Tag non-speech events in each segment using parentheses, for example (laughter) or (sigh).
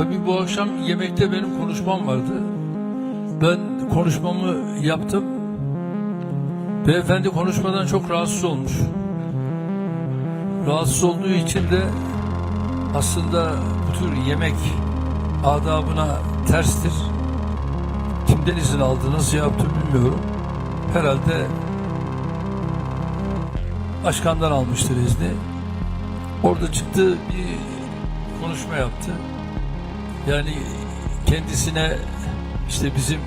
Tabii bu akşam yemekte benim konuşmam vardı. Ben konuşmamı yaptım. Beyefendi konuşmadan çok rahatsız olmuş. Rahatsız olduğu için de aslında bu tür yemek adabına terstir. Kimden izin aldı, nasıl yaptı bilmiyorum. Herhalde başkandan almıştır izni. Orada çıktı bir konuşma yaptı. Yani kendisine işte bizim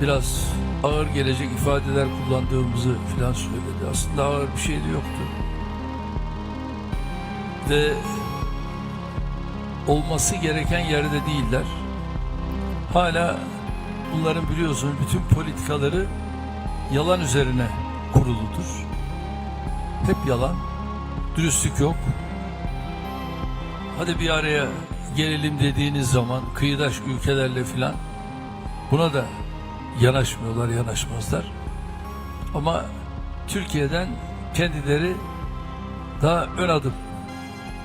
biraz ağır gelecek ifadeler kullandığımızı filan söyledi. Aslında ağır bir şey de yoktu. Ve olması gereken yerde değiller. Hala bunların biliyorsun bütün politikaları yalan üzerine kuruludur. Hep yalan. Dürüstlük yok. Hadi bir araya gelelim dediğiniz zaman kıyıdaş ülkelerle filan buna da yanaşmıyorlar, yanaşmazlar. Ama Türkiye'den kendileri daha ön adım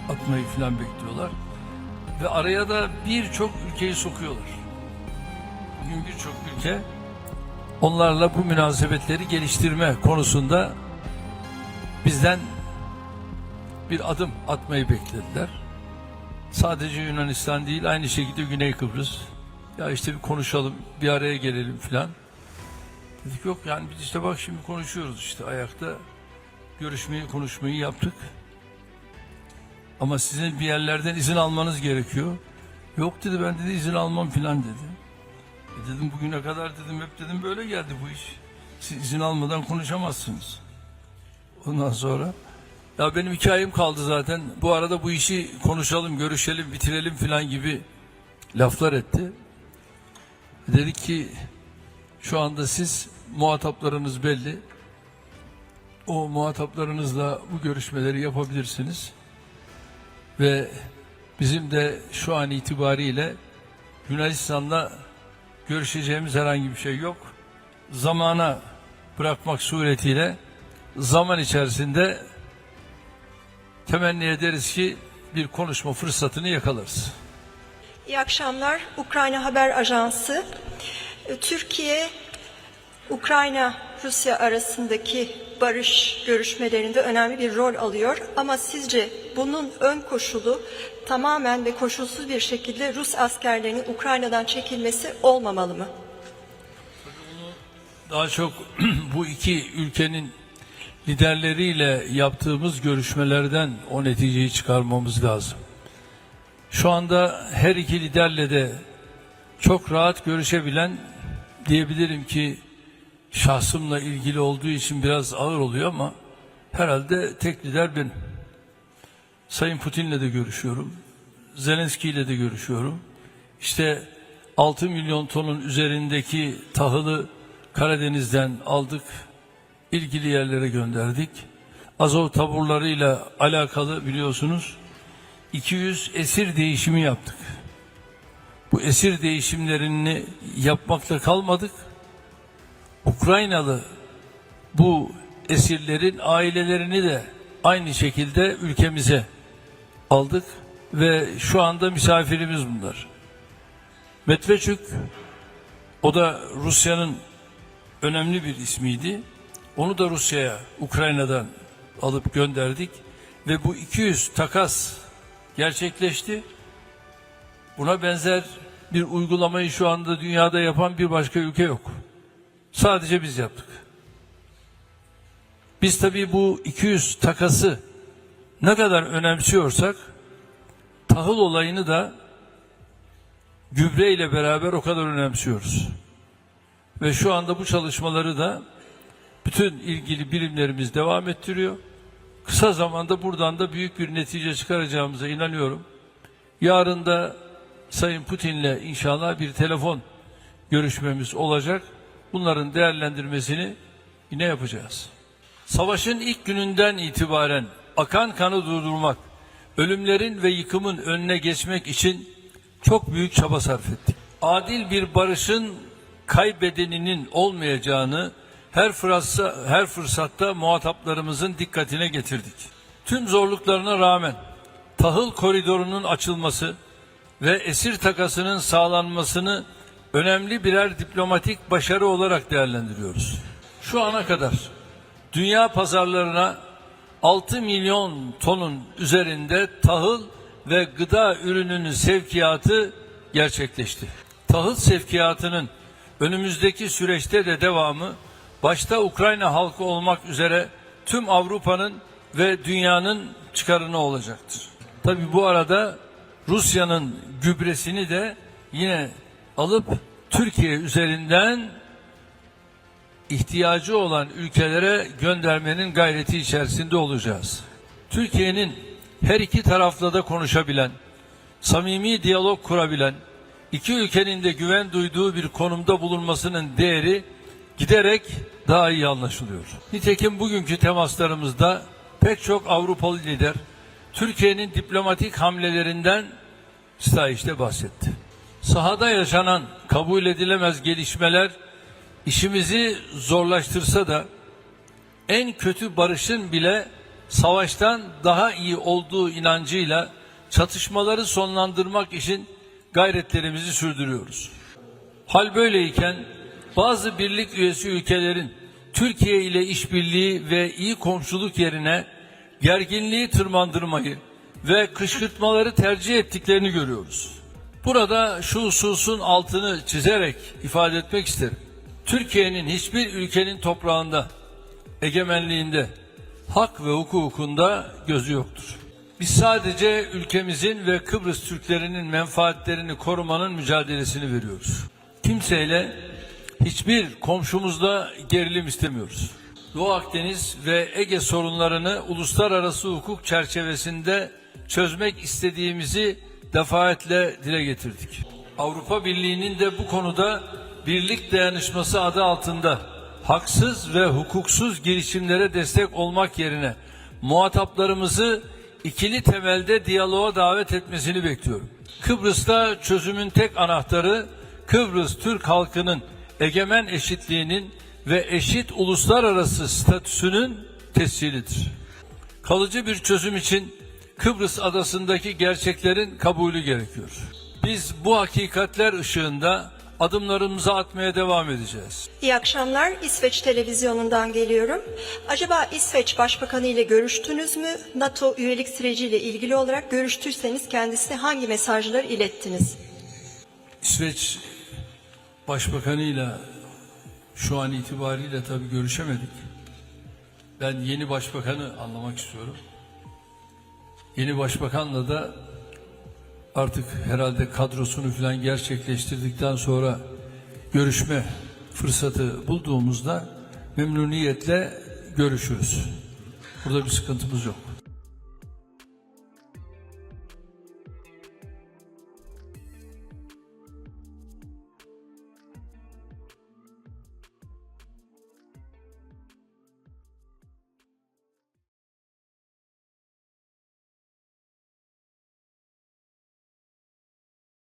atmayı filan bekliyorlar. Ve araya da birçok ülkeyi sokuyorlar. Bugün birçok ülke onlarla bu münasebetleri geliştirme konusunda bizden bir adım atmayı beklediler. Sadece Yunanistan değil aynı şekilde Güney Kıbrıs. Ya işte bir konuşalım, bir araya gelelim filan. Dedik yok yani biz işte bak şimdi konuşuyoruz işte ayakta. Görüşmeyi, konuşmayı yaptık. Ama sizin bir yerlerden izin almanız gerekiyor. Yok dedi ben dedi izin almam filan dedi. E dedim bugüne kadar dedim hep dedim böyle geldi bu iş. Siz izin almadan konuşamazsınız. Ondan sonra ya benim hikayem kaldı zaten. Bu arada bu işi konuşalım, görüşelim, bitirelim filan gibi laflar etti. Dedik ki şu anda siz muhataplarınız belli. O muhataplarınızla bu görüşmeleri yapabilirsiniz. Ve bizim de şu an itibariyle Yunanistan'la görüşeceğimiz herhangi bir şey yok. Zamana bırakmak suretiyle zaman içerisinde temenni ederiz ki bir konuşma fırsatını yakalarız. İyi akşamlar. Ukrayna Haber Ajansı. E, Türkiye, Ukrayna, Rusya arasındaki barış görüşmelerinde önemli bir rol alıyor. Ama sizce bunun ön koşulu tamamen ve koşulsuz bir şekilde Rus askerlerinin Ukrayna'dan çekilmesi olmamalı mı? Daha çok (clears throat) bu iki ülkenin liderleriyle yaptığımız görüşmelerden o neticeyi çıkarmamız lazım. Şu anda her iki liderle de çok rahat görüşebilen diyebilirim ki şahsımla ilgili olduğu için biraz ağır oluyor ama herhalde tek lider benim. Sayın Putin'le de görüşüyorum. Zelenski ile de görüşüyorum. İşte 6 milyon tonun üzerindeki tahılı Karadeniz'den aldık. İlgili yerlere gönderdik. Azov taburlarıyla alakalı biliyorsunuz 200 esir değişimi yaptık. Bu esir değişimlerini yapmakla kalmadık. Ukraynalı bu esirlerin ailelerini de aynı şekilde ülkemize aldık ve şu anda misafirimiz bunlar. Medvedçuk o da Rusya'nın önemli bir ismiydi. Onu da Rusya'ya, Ukrayna'dan alıp gönderdik ve bu 200 takas gerçekleşti. Buna benzer bir uygulamayı şu anda dünyada yapan bir başka ülke yok. Sadece biz yaptık. Biz tabii bu 200 takası ne kadar önemsiyorsak tahıl olayını da gübre ile beraber o kadar önemsiyoruz. Ve şu anda bu çalışmaları da bütün ilgili birimlerimiz devam ettiriyor. Kısa zamanda buradan da büyük bir netice çıkaracağımıza inanıyorum. Yarın da Sayın Putin'le inşallah bir telefon görüşmemiz olacak. Bunların değerlendirmesini yine yapacağız. Savaşın ilk gününden itibaren akan kanı durdurmak, ölümlerin ve yıkımın önüne geçmek için çok büyük çaba sarf ettik. Adil bir barışın kaybedeninin olmayacağını her fırsatta, her fırsatta muhataplarımızın dikkatine getirdik. Tüm zorluklarına rağmen tahıl koridorunun açılması, ve esir takasının sağlanmasını önemli birer diplomatik başarı olarak değerlendiriyoruz. Şu ana kadar dünya pazarlarına 6 milyon tonun üzerinde tahıl ve gıda ürününün sevkiyatı gerçekleşti. Tahıl sevkiyatının önümüzdeki süreçte de devamı başta Ukrayna halkı olmak üzere tüm Avrupa'nın ve dünyanın çıkarına olacaktır. Tabi bu arada Rusya'nın gübresini de yine alıp Türkiye üzerinden ihtiyacı olan ülkelere göndermenin gayreti içerisinde olacağız. Türkiye'nin her iki tarafla da konuşabilen, samimi diyalog kurabilen, iki ülkenin de güven duyduğu bir konumda bulunmasının değeri giderek daha iyi anlaşılıyor. Nitekim bugünkü temaslarımızda pek çok Avrupalı lider Türkiye'nin diplomatik hamlelerinden işte bahsetti. Sahada yaşanan kabul edilemez gelişmeler işimizi zorlaştırsa da en kötü barışın bile savaştan daha iyi olduğu inancıyla çatışmaları sonlandırmak için gayretlerimizi sürdürüyoruz. Hal böyleyken bazı birlik üyesi ülkelerin Türkiye ile işbirliği ve iyi komşuluk yerine gerginliği tırmandırmayı ve kışkırtmaları tercih ettiklerini görüyoruz. Burada şu hususun altını çizerek ifade etmek isterim. Türkiye'nin hiçbir ülkenin toprağında, egemenliğinde, hak ve hukukunda gözü yoktur. Biz sadece ülkemizin ve Kıbrıs Türklerinin menfaatlerini korumanın mücadelesini veriyoruz. Kimseyle hiçbir komşumuzla gerilim istemiyoruz. Doğu Akdeniz ve Ege sorunlarını uluslararası hukuk çerçevesinde çözmek istediğimizi defaatle dile getirdik. Avrupa Birliği'nin de bu konuda birlik dayanışması adı altında haksız ve hukuksuz girişimlere destek olmak yerine muhataplarımızı ikili temelde diyaloğa davet etmesini bekliyorum. Kıbrıs'ta çözümün tek anahtarı Kıbrıs Türk halkının egemen eşitliğinin ve eşit uluslararası statüsünün tescilidir. Kalıcı bir çözüm için Kıbrıs adasındaki gerçeklerin kabulü gerekiyor. Biz bu hakikatler ışığında adımlarımızı atmaya devam edeceğiz. İyi akşamlar. İsveç televizyonundan geliyorum. Acaba İsveç Başbakanı ile görüştünüz mü? NATO üyelik süreciyle ilgili olarak görüştüyseniz kendisine hangi mesajlar ilettiniz? İsveç Başbakanıyla şu an itibariyle tabii görüşemedik. Ben yeni başbakanı anlamak istiyorum. Yeni başbakanla da artık herhalde kadrosunu falan gerçekleştirdikten sonra görüşme fırsatı bulduğumuzda memnuniyetle görüşürüz. Burada bir sıkıntımız yok.